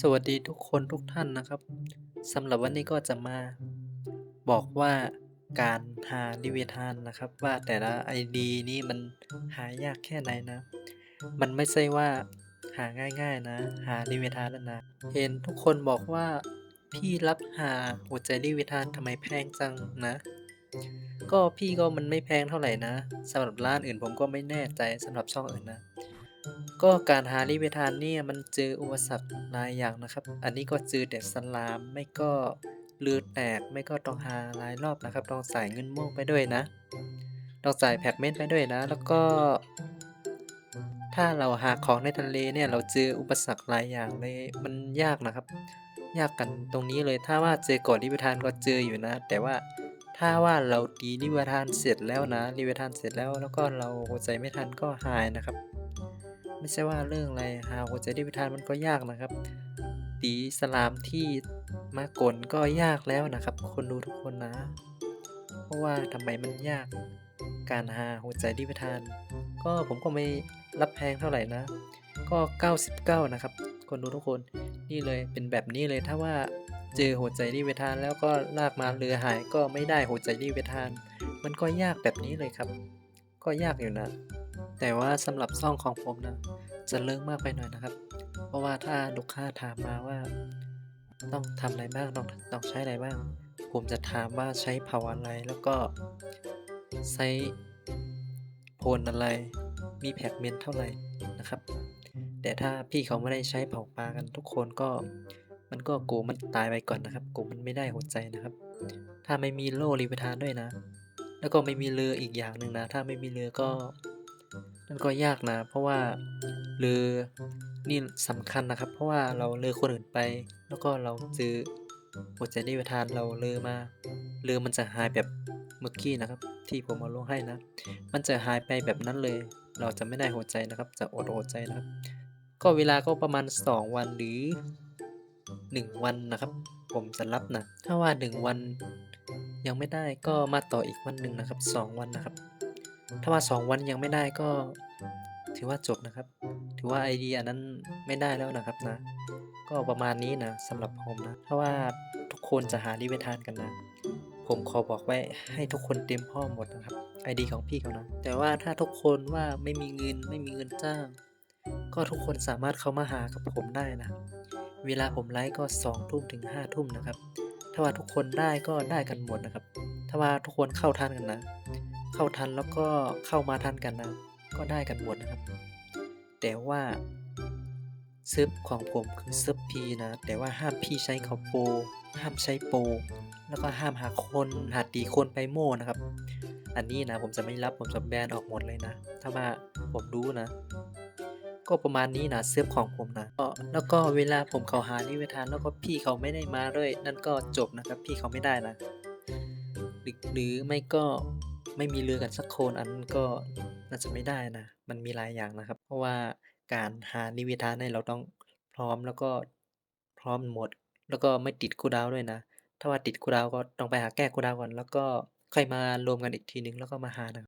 สวัสดีทุกคนทุกท่านนะครับสำหรับวันนี้ก็จะมา บอกว่าการหาลิเวทานนะครับ ว่าแต่ละไอดีนี้มันหายากแค่ไหนนะ มันไม่ใช่ว่าหาง่าย ๆ นะ หาลิเวทานแล้วนะ เห็นทุกคนบอกว่าพี่รับหาหัวใจลิเวทานทำไมแพงจังนะ ก็พี่ก็มันไม่แพงเท่าไหร่นะสำหรับร้านอื่นผมก็ไม่แน่ใจสำหรับช่องอื่นนะ ก็การหาลิเวทานเนี่ยมันเจออุปสรรคหลายอย่างนะครับ อันนี้ก็เจอแต่สลามไม่ก็เรือแตกไม่ก็ต้องหาหลายรอบนะครับต้องจ่เงินม่วงไปด้วยนะต้องจ่แพ็กเมนต์ไปด้วยนะ แล้วก็ ถ้าเราหาของในทะเลเนี่ยเราเจออุปสรรคหลายอย่างเลยมันยากนะครับ ยากกันตรงนี้เลยถ้าว่าเจอก่อนลิเวทานก็เจออยู่นะ แต่ว่าถ้าว่าเราตีลิเวทานเสร็จแล้วนะลิเวทานเสร็จแล้วแล้วก็เราใจไม่ทันก็หายนะครับ ไม่ใช่ว่าเรื่องอะไรหาหัวใจลิเวทานมันก็ยากนะครับ ตีสลามที่มากลก็ยากแล้วนะครับ คนดูทุกคนนะ เพราะว่าทำไมมันยาก การหาหัวใจลิเวทาน ก็ผมก็ไม่รับแพงเท่าไหร่นะ ก็ 99 นะครับ คนดูทุกคนนี่เลยเป็นแบบนี้เลยถ้าว่าเจอหัวใจลิเวทานแล้วก็ลากมาเรือหายก็ไม่ได้หัวใจลิเวทาน มันก็ยากแบบนี้เลยครับ ก็ยากอยู่นะ แต่ว่าสำหรับซ่องของผมนะจะเลิกมากไปหน่อยนะครับ เพราะว่าถ้าลูกค้าถามมาว่า ต้องทำอะไรบ้างต้องต้องใช้อะไรบ้าง ผมจะถามว่าใช้เผาอะไรแล้วก็ใช้โพลอะไร มีแพ็กเมนเท่าไหร่นะครับ แต่ถ้าพี่เขาไม่ได้ใช้เผาปลากันทุกคนก็มันก็โกมันตายไปก่อนนะครับโกมันไม่ได้หัวใจนะครับ ถ้าไม่มีโล่ลิเวทานด้วยนะ แล้วก็ไม่มีเรืออีกอย่างหนึ่งนะ ถ้าไม่มีเรือก็ นั่นก็ยากนะ เพราะว่าเรือนี่สำคัญนะครับ เพราะว่าเราเรือคนอื่นไป แล้วก็เราเจอหัวใจลิวทานเราเรือมาเรือมันจะหายแบบเมื่อกี้นะครับ ที่ผมเอาลงให้นะ มันจะหายไปแบบนั้นเลย เราจะไม่ได้หัวใจนะครับ จะอดหัวใจนะครับ ก็เวลาก็ประมาณ 2 วันหรือ 1 วันนะครับ ผมจะรับนะ ถ้าว่า 1 วันยังไม่ได้ก็มาต่ออีกวันหนึ่งนะครับ 2 วันนะครับ ถ้าว่า 2 วันยังไม่ได้ก็ถือว่าจบนะครับ ถือว่าไอเดียนั้นไม่ได้แล้วนะครับนะ ก็ประมาณนี้นะสำหรับผมนะถ้าะว่าทุกคนจะหาลิเวทานกันนะ ผมขอบอกไว้ให้ทุกคนเต็มพร้อหมดนะครับไอดีของพี่เขานะ แต่ว่าถ้าทุกคนว่าไม่มีเงินไม่มีเงินจ้าง ก็ทุกคนสามารถเข้ามาหากับผมได้นะ เวลาผมไลฟ์ก็2ทุ่มถึง5ทุ่มนะครับ ถ้าว่าทุกคนได้ก็ได้กันหมดนะครับ ถ้าว่าทุกคนเข้าทันกันนะ เข้าทันแล้วก็เข้ามาทันกันนะก็ได้กันหมดนะครับ แต่ว่าเซิร์ฟของผมคือเซิร์ฟพีนะ แต่ว่าห้ามพี่ใช้เขาโป ห้ามใช้โป แล้วก็ห้ามหาคนหาตีคนไปโม่นะครับ อันนี้นะผมจะไม่รับผมจะแบนออกหมดเลยนะ ถ้าว่าผมรู้นะ ก็ประมาณนี้นะเซิร์ฟของผมนะแล้วก็เวลาผมเขาหานิเวทานแล้วก็พี่เขาไม่ได้มาด้วย นั่นก็จบนะครับ พี่เขาไม่ได้นะหรือไม่ก็ ไม่มีเรือกันสักคนอันนั้นก็น่าจะไม่ได้นะ มันมีหลายอย่างนะครับ เพราะว่าการหานิวิทานเนี่ยเราต้องพร้อมแล้วก็พร้อมหมด แล้วก็ไม่ติดคูดาวด้วยนะ ถ้าว่าติดคูดาวก็ต้องไปหาแก้คูดาวก่อน แล้วก็ค่อยมารวมกันอีกทีหนึ่งแล้วก็มาหานะ